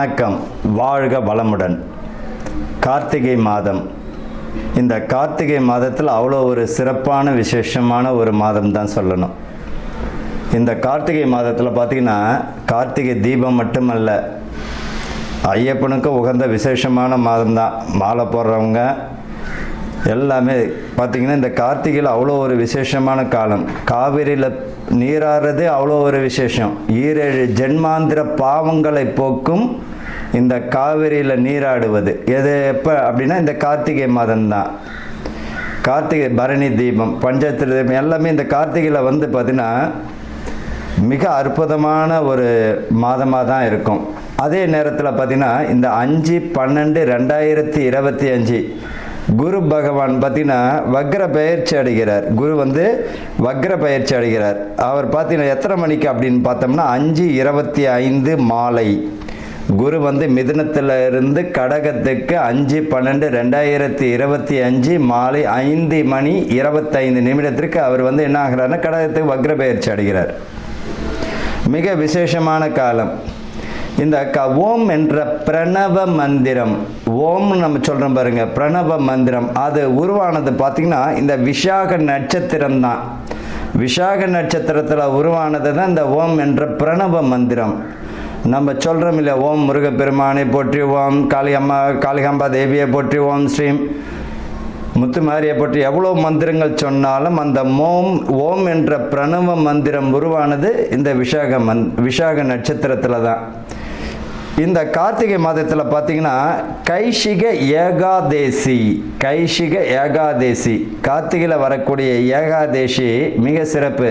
வணக்கம். வாழ்க வளமுடன். கார்த்திகை மாதம். இந்த கார்த்திகை மாதத்தில் அவ்வளோ ஒரு சிறப்பான விசேஷமான ஒரு மாதம் தான் சொல்லணும். இந்த கார்த்திகை மாதத்தில் பார்த்திங்கன்னா கார்த்திகை தீபம் மட்டுமல்ல ஐயப்பனுக்கு உகந்த விசேஷமான மாதம் தான். மாலை போடுறவங்க எல்லாமே பார்த்திங்கன்னா இந்த கார்த்திகையில் அவ்வளோ ஒரு விசேஷமான காலம். காவிரியில் நீராடுறதே அவ்வளோ ஒரு விசேஷம். ஈரேழு ஜென்மாந்திர பாவங்களை போக்கும் இந்த காவிரியில் நீராடுவது. எது எப்போ அப்படின்னா இந்த கார்த்திகை மாதம்தான். கார்த்திகை பரணி தீபம் பஞ்சாயத்து தீபம் எல்லாமே இந்த கார்த்திகையில் வந்து பார்த்திங்கன்னா மிக அற்புதமான ஒரு மாதமாக தான் இருக்கும். அதே நேரத்தில் பார்த்திங்கன்னா இந்த அஞ்சு பன்னெண்டு ரெண்டாயிரத்தி இருபத்தி அஞ்சு குரு பகவான் பார்த்தீங்கன்னா வக்ர பயிற்சி அடைகிறார். குரு வந்து வக்ர பயிற்சி அடைகிறார். அவர் பார்த்தீங்கன்னா எத்தனை மணிக்கு அப்படின்னு பார்த்தோம்னா அஞ்சு இருபத்தி ஐந்து மாலை. குரு வந்து மிதனத்தில் இருந்து கடகத்துக்கு அஞ்சு பன்னெண்டு ரெண்டாயிரத்தி இருபத்தி அஞ்சு மாலை ஐந்து மணி இருபத்தைந்து நிமிடத்திற்கு அவர் வந்து என்ன ஆகிறாருன்னா கடகத்துக்கு வக்ர பயிற்சி அடைகிறார். மிக விசேஷமான காலம். இந்த க ஓம் என்ற பிரணவ மந்திரம் ஓம்னு நம்ம சொல்கிறோம் பாருங்க பிரணவ மந்திரம் அது உருவானது பார்த்திங்கன்னா இந்த விஷாக நட்சத்திரம் தான். விஷாக நட்சத்திரத்தில் உருவானது தான் இந்த ஓம் என்ற பிரணவ மந்திரம். நம்ம சொல்கிறோம் இல்லை ஓம் முருகப்பெருமானை போற்றி ஓம் காளியம்மா காளிகாம்பா தேவியை போற்றி ஓம் ஸ்ரீம் முத்துமாரியை பற்றி எவ்வளோ மந்திரங்கள் சொன்னாலும் அந்த மோம் ஓம் என்ற பிரணவ மந்திரம் உருவானது இந்த விஷாக மந் விஷாக நட்சத்திரத்தில் தான். இந்த கார்த்திகை மாதத்தில் பார்த்தீங்கன்னா கைஷிக ஏகாதேசி கைஷிக ஏகாதேசி. கார்த்திகையில் வரக்கூடிய ஏகாதேசி மிக சிறப்பு.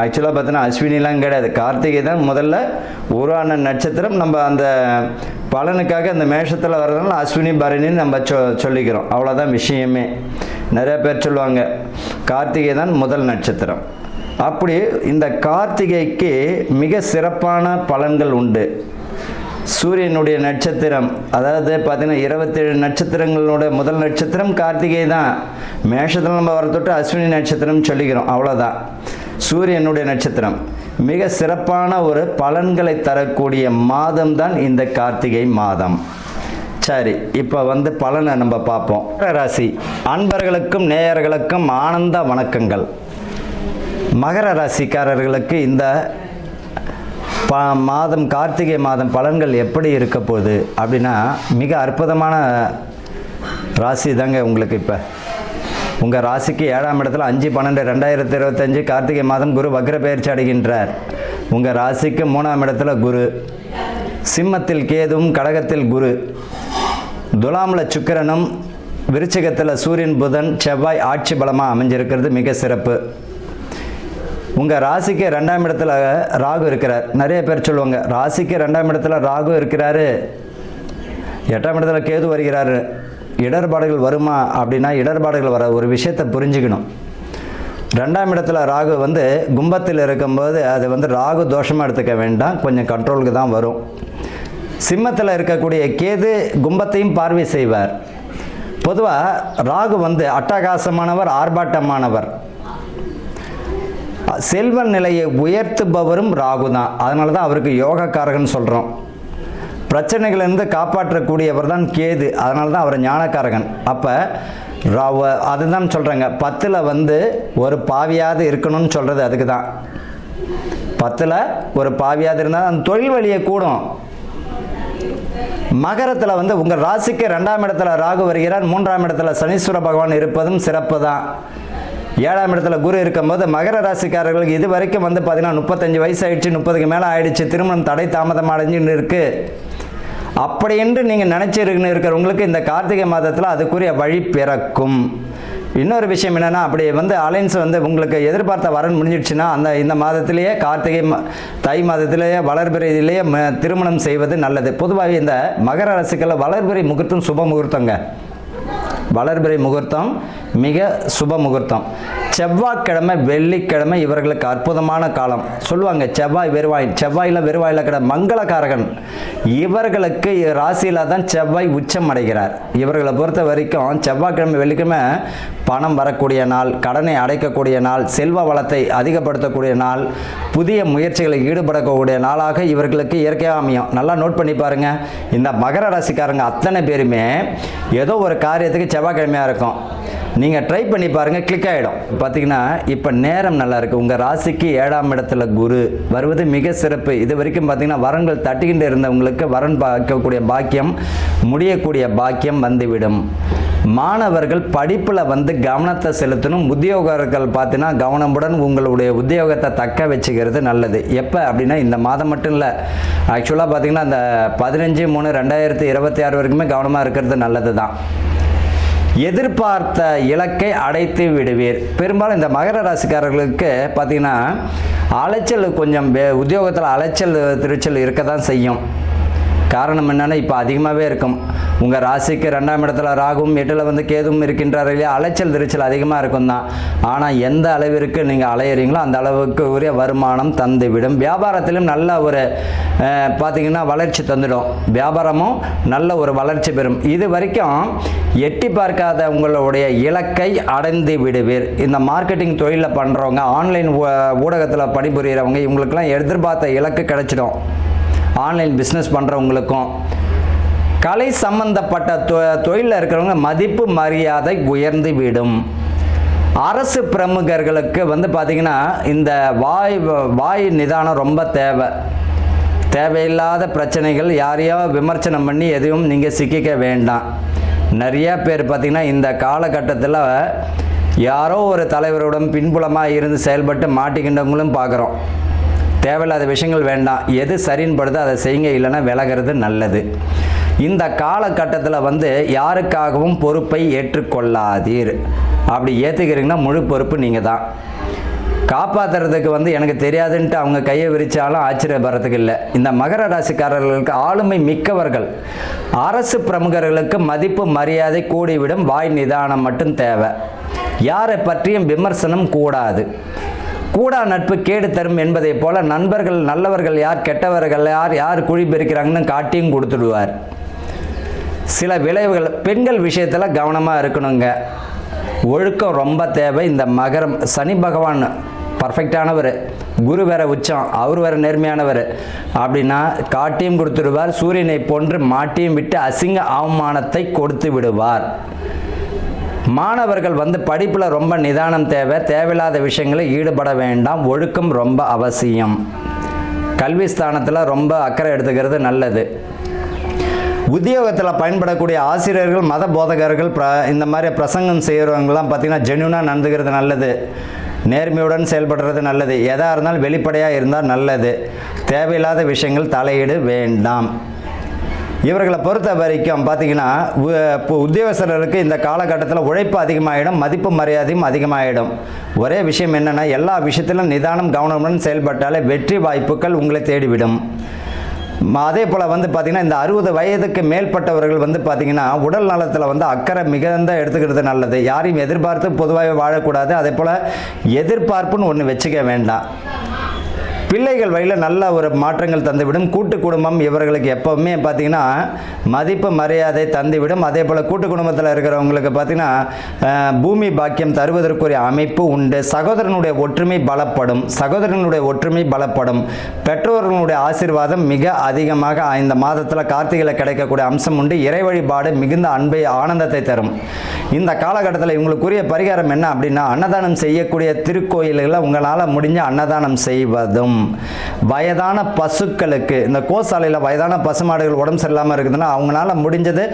ஆக்சுவலாக பார்த்தோன்னா அஸ்வினிலாம் கிடையாது. கார்த்திகை தான் முதல்ல உருவான நட்சத்திரம். நம்ம அந்த பலனுக்காக அந்த மேஷத்தில் வர்றதுனால அஸ்வினி பரணின்னு நம்ம சொ சொல்லிக்கிறோம். அவ்வளோதான் விஷயமே. நிறைய பேர் சொல்லுவாங்க கார்த்திகை தான் முதல் நட்சத்திரம். அப்படி இந்த கார்த்திகைக்கு மிக சிறப்பான பலன்கள் உண்டு. சூரியனுடைய நட்சத்திரம் அதாவது பார்த்திங்கன்னா இருபத்தேழு நட்சத்திரங்களோட முதல் நட்சத்திரம் கார்த்திகை தான். மேஷத்தில் நம்ம வர தொட்டு அஸ்வினி நட்சத்திரம் சொல்லிக்கிறோம். அவ்வளோதான் சூரியனுடைய நட்சத்திரம். மிக சிறப்பான ஒரு பலன்களை தரக்கூடிய மாதம் தான் இந்த கார்த்திகை மாதம். சரி இப்போ வந்து பலனை நம்ம பார்ப்போம். ராசி அன்பர்களுக்கும் நேயர்களுக்கும் ஆனந்த வணக்கங்கள். மகர ராசிக்காரர்களுக்கு இந்த ப மாதம் கார்த்திகை மாதம் பலன்கள் எப்படி இருக்க போகுது அப்படின்னா மிக அற்புதமான ராசி தாங்க உங்களுக்கு இப்போ. உங்கள் ராசிக்கு ஏழாம் இடத்துல அஞ்சு பன்னெண்டு ரெண்டாயிரத்தி இருபத்தஞ்சு கார்த்திகை மாதம் குரு வக்ர பெயர்ச்சி அடைகின்றார். உங்கள் ராசிக்கு மூணாம் இடத்துல குரு. சிம்மத்தில் கேதும் கடகத்தில் குரு. துலாமில் சுக்கிரனும் விருச்சிகத்தில் சூரியன் புதன் செவ்வாய் ஆட்சி பலமாக அமைஞ்சிருக்கிறது மிக சிறப்பு. உங்கள் ராசிக்கு ரெண்டாம் இடத்துல ராகு இருக்கிறார். நிறைய பேர் சொல்லுவாங்க ராசிக்கு ரெண்டாம் இடத்துல ராகு இருக்கிறாரு. எட்டாம் இடத்துல கேது வருகிறாரு. இடர்பாடுகள் வருமா அப்படின்னா இடர்பாடுகள் வர ஒரு விஷயத்தை புரிஞ்சுக்கணும். ரெண்டாம் இடத்துல ராகு வந்து கும்பத்தில் இருக்கும்போது அது வந்து ராகு தோஷமாக எடுத்துக்க வேண்டாம். கொஞ்சம் கண்ட்ரோலுக்கு தான் வரும். சிம்மத்தில் இருக்கக்கூடிய கேது கும்பத்தையும் பார்வை செய்வார். பொதுவாக ராகு வந்து அட்டகாசமானவர் ஆர்ப்பாட்டமானவர். செல்வ நிலையை உயர்த்துபவரும் ராகு தான் அதனால தான் அவருக்கு யோகக்காரகன் சொல்கிறோம் பிரச்சனைகளிலிருந்து காப்பாற்றக்கூடியவர் தான் கேது. அதனால தான் அவர் ஞானக்காரகன். அப்போ ராவ அதுதான் சொல்கிறேங்க பத்தில் வந்து ஒரு பாவியாவது இருக்கணும்னு சொல்கிறது அதுக்கு தான். பத்தில் ஒரு பாவியாவது இருந்தால் அந்த தொழில் வழியை கூடும். மகரத்தில் வந்து உங்கள் ராசிக்கு ரெண்டாம் இடத்துல ராகு வருகிறார் மூன்றாம் இடத்துல சனீஸ்வர பகவான் இருப்பதும் சிறப்பு தான். ஏழாம் இடத்துல குரு இருக்கும்போது மகர ராசிக்காரர்களுக்கு இது வரைக்கும் வந்து பார்த்தீங்கன்னா முப்பத்தஞ்சு வயசு ஆயிடுச்சு முப்பதுக்கு மேலே ஆயிடுச்சு. திருமணம் தடை தாமதம் அடைஞ்சுன்னு இருக்குது அப்படி என்று நீங்கள் நினச்சிருக்குன்னு இருக்கிறவங்களுக்கு இந்த கார்த்திகை மாதத்தில் அதுக்குரிய வழி பிறக்கும். இன்னொரு விஷயம் என்னென்னா அப்படி வந்து அலைன்ஸ் வந்து உங்களுக்கு எதிர்பார்த்த வரன் முடிஞ்சிடுச்சுன்னா அந்த இந்த மாதத்திலேயே கார்த்திகை மா- தை மாதத்திலேயே வளர்பிறையிலேயே ம- திருமணம் செய்வது நல்லது. பொதுவாக இந்த மகர அரசுக்களை வளர்பிறை முகூர்த்தம் சுப முகூர்த்தங்க. வளர்பிறை முகூர்த்தம் மிக சுப முகூர்த்தம். செவ்வாய்க்கிழமை வெள்ளிக்கிழமை இவர்களுக்கு அற்புதமான காலம். சொல்லுவாங்க செவ்வாய் வெறுவாய் செவ்வாயில் வெறுவாயில் கிட மங்களகாரகன் இவர்களுக்கு ராசியில் தான் செவ்வாய் உச்சம் அடைகிறார். இவர்களை பொறுத்த வரைக்கும் செவ்வாய்க்கிழமை வெள்ளிக்கிழமை பணம் வரக்கூடிய நாள் கடனை அடைக்கக்கூடிய நாள் செல்வ வளத்தை அதிகப்படுத்தக்கூடிய நாள் புதிய முயற்சிகளில் ஈடுபடக்கூடிய நாளாக இவர்களுக்கு இயற்கையாக அமையும். நல்லா நோட் பண்ணி பாருங்க. இந்த மகர ராசிக்காரங்க அத்தனை பேருமே ஏதோ ஒரு காரியத்துக்கு செவ்வாய்க்கிழமையாக இருக்கும். நீங்கள் ட்ரை பண்ணி பாருங்கள் கிளிக் ஆகிடும் பார்த்தீங்கன்னா இப்போ நேரம் நல்லா இருக்குது உங்கள் ராசிக்கு ஏழாம் இடத்துல குரு வருவது மிக சிறப்பு. இது வரைக்கும் பார்த்தீங்கன்னா வரன்கள் தட்டுகின்ற இருந்தவங்களுக்கு வரன் பார்க்கக்கூடிய பாக்கியம் முடியக்கூடிய பாக்கியம் வந்துவிடும். மாணவர்கள் படிப்பில் வந்து கவனத்தை செலுத்தணும். உத்தியோகர்கள் பார்த்தீங்கன்னா கவனமுடன் உங்களுடைய உத்தியோகத்தை தக்க வச்சுக்கிறது நல்லது. எப்போ? அப்படின்னா இந்த மாதம் மட்டும் இல்லை. ஆக்சுவலாக பார்த்தீங்கன்னா அந்த பதினஞ்சு மூணு ரெண்டாயிரத்தி இருபத்தி ஆறு வரைக்குமே கவனமாக இருக்கிறது நல்லது தான் எதிர்பார்த்த இலக்கை அடைத்து விடுவீர். பெரும்பாலும் இந்த மகர ராசிக்காரர்களுக்கு பார்த்தீங்கன்னா அலைச்சல் கொஞ்சம் உத்தியோகத்தில் அலைச்சல் திருச்சல் இருக்க தான் செய்யும். காரணம் என்னென்னா இப்போ அதிகமாகவே இருக்கும். உங்கள் ராசிக்கு ரெண்டாம் இடத்துல ராகும் எட்டில் வந்து கேதுவும் இருக்கின்றார் இல்லையா? அலைச்சல் திருச்சல் அதிகமாக இருக்கும் தான். ஆனால் எந்த அளவிற்கு நீங்கள் அலையிறீங்களோ அந்த அளவுக்கு உரிய வருமானம் தந்துவிடும். வியாபாரத்திலும் நல்ல ஒரு பார்த்திங்கன்னா பார்த்தீங்கன்னா வளர்ச்சி தந்துடும். வியாபாரமும் நல்ல ஒரு வளர்ச்சி பெறும். இது வரைக்கும் எட்டி பார்க்காத உங்களுடைய இலக்கை அடைந்து விடுவீர். இந்த மார்க்கெட்டிங் தொழிலில் பண்ணுறவங்க ஆன்லைன் ஊடகத்தில் பணிபுரிகிறவங்க இவங்களுக்கெல்லாம் எதிர்பார்த்த இலக்கு கிடைச்சிடும். ஆன்லைன் பிஸ்னஸ் பண்ணுறவங்களுக்கும் கலை சம்பந்தப்பட்ட தொ தொழிலில் இருக்கிறவங்க மதிப்பு மரியாதை உயர்ந்து விடும். அரசு பிரமுகர்களுக்கு வந்து பார்த்திங்கன்னா இந்த வாய் வாய் நிதானம் ரொம்ப தேவை. தேவையில்லாத பிரச்சனைகள் யாரையோ விமர்சனம் பண்ணி எதையும் நீங்கள் சிக்கிக்க வேண்டாம். நிறையா பேர் பார்த்திங்கன்னா இந்த காலகட்டத்தில் யாரோ ஒரு தலைவருடன் பின்புலமாக இருந்து செயல்பட்டு மாட்டிக்கின்றவங்களும் பார்க்குறோம் தேவையில்லாத விஷயங்கள் வேண்டாம். எது சரின்னு படுதோ அதை செய்யுங்க இல்லைன்னா விலகிறது நல்லது. இந்த காலகட்டத்தில் வந்து யாருக்காகவும் பொறுப்பை ஏற்றுக்கொள்ளாதீர். அப்படி ஏற்றுக்கிறீங்கன்னா முழு பொறுப்பு நீங்கள் தான் காப்பாற்றுறதுக்கு வந்து எனக்கு தெரியாதுன்ட்டு அவங்க கையை விரித்தாலும் ஆச்சரியப்படுறதுக்கு இல்லை. இந்த மகர ராசிக்காரர்களுக்கு ஆளுமை மிக்கவர்கள். அரசு பிரமுகர்களுக்கு மதிப்பு மரியாதை கூடிவிடும். வாய் நிதானம் மட்டும் தேவை. யாரை பற்றியும் விமர்சனம் கூடாது. கூடா நட்பு கேடு தரும் என்பதைப் போல நண்பர்கள் நல்லவர்கள் யார் கெட்டவர்கள் யார் யார் குழி பெருக்கிறாங்கன்னு காட்டியும் கொடுத்துடுவார். சில விளைவுகள் பெண்கள் விஷயத்தில் கவனமாக இருக்கணுங்க. ஒழுக்கம் ரொம்ப தேவை. இந்த மகரம் சனி பகவான் பர்ஃபெக்டானவர் குரு வேற உச்சம் அவர் வேற நேர்மையானவர். அப்படின்னா காட்டியும் கொடுத்துடுவார் சூரியனை போன்று மாட்டியும் விட்டு அசிங்க அவமானத்தை கொடுத்து விடுவார். மாணவர்கள் வந்து படிப்பில் ரொம்ப நிதானம் தேவை தேவையில்லாத விஷயங்களில் ஈடுபட வேண்டாம் ஒழுக்கம் ரொம்ப அவசியம். கல்வி ஸ்தானத்தில் ரொம்ப அக்கறை எடுத்துக்கிறது நல்லது. உத்தியோகத்தில் பயன்படக்கூடிய ஆசிரியர்கள் மத போதகர்கள் ப்ர இந்த மாதிரி பிரசங்கம் செய்கிறவங்கலாம் பார்த்திங்கன்னா ஜென்யூனாக நடந்துக்கிறது நல்லது. நேர்மையுடன் செயல்படுறது நல்லது. எதாக இருந்தாலும் வெளிப்படையாக இருந்தால் நல்லது. தேவையில்லாத விஷயங்கள் தலையீடு வேண்டாம். இவர்களை பொறுத்த வரைக்கும் பார்த்தீங்கன்னா இப்போ உத்தியோகஸ்தர்களுக்கு இந்த காலகட்டத்தில் உழைப்பு அதிகமாகிடும் மதிப்பு மரியாதையும் அதிகமாகிடும் ஒரே விஷயம் என்னென்னா எல்லா விஷயத்திலும் நிதானம் கவனமுடன் செயல்பட்டாலே வெற்றி வாய்ப்புகள் உங்களை தேடிவிடும். அதே போல் வந்து பார்த்திங்கன்னா இந்த அறுபது வயதுக்கு மேற்பட்டவர்கள் வந்து பார்த்திங்கன்னா உடல் நலத்தில் வந்து அக்கறை மிகுந்த எடுத்துக்கிறது நல்லது. யாரையும் எதிர்பார்த்து பொதுவாக வாழக்கூடாது. அதே போல் எதிர்பார்ப்புன்னு ஒன்று வச்சுக்க வேண்டாம். பிள்ளைகள் வழியில் நல்ல ஒரு மாற்றங்கள் தந்துவிடும். கூட்டு குடும்பம் இவர்களுக்கு எப்போவுமே பார்த்திங்கன்னா மதிப்பு மரியாதை தந்துவிடும். அதே போல் கூட்டு குடும்பத்தில் இருக்கிறவங்களுக்கு பார்த்தீங்கன்னா பூமி பாக்கியம் தருவதற்குரிய அமைப்பு உண்டு. சகோதரனுடைய ஒற்றுமை பலப்படும். சகோதரனுடைய ஒற்றுமை பலப்படும். பெற்றோர்களுடைய ஆசீர்வாதம் மிக அதிகமாக இந்த மாதத்தில் கார்த்திகையில் கிடைக்கக்கூடிய அம்சம் உண்டு. இறை வழிபாடு மிகுந்த அன்பை ஆனந்தத்தை தரும். இந்த காலகட்டத்தில் இவங்களுக்குரிய பரிகாரம் என்ன அப்படின்னா அன்னதானம் செய்யக்கூடிய திருக்கோயில்களை உங்களால் முடிஞ்ச அன்னதானம் செய்வதும். வயதான பசுக்களுக்கு இந்த கோசாலையில் வயதான பசுமாடுகள் உடம்பு சரியில்லாமல் இருக்குதுன்னா அவங்களால முடிஞ்சது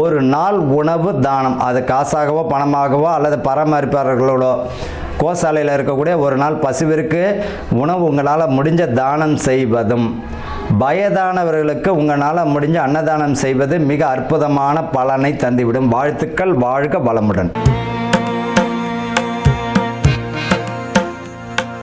ஒரு நாள் உணவு தானம். அது காசாகவோ பணமாகவோ அல்லது பராமரிப்பாளர்களோட கோசாலையில் இருக்கக்கூடிய ஒரு நாள் பசுவிற்கு உணவு உங்களால் முடிஞ்ச தானம் செய்வதும் வயதானவர்களுக்கு உங்களால் முடிஞ்ச அன்னதானம் செய்வது மிக அற்புதமான பலனை தந்துவிடும். வாழ்த்துக்கள் வாழ்க வளமுடன்.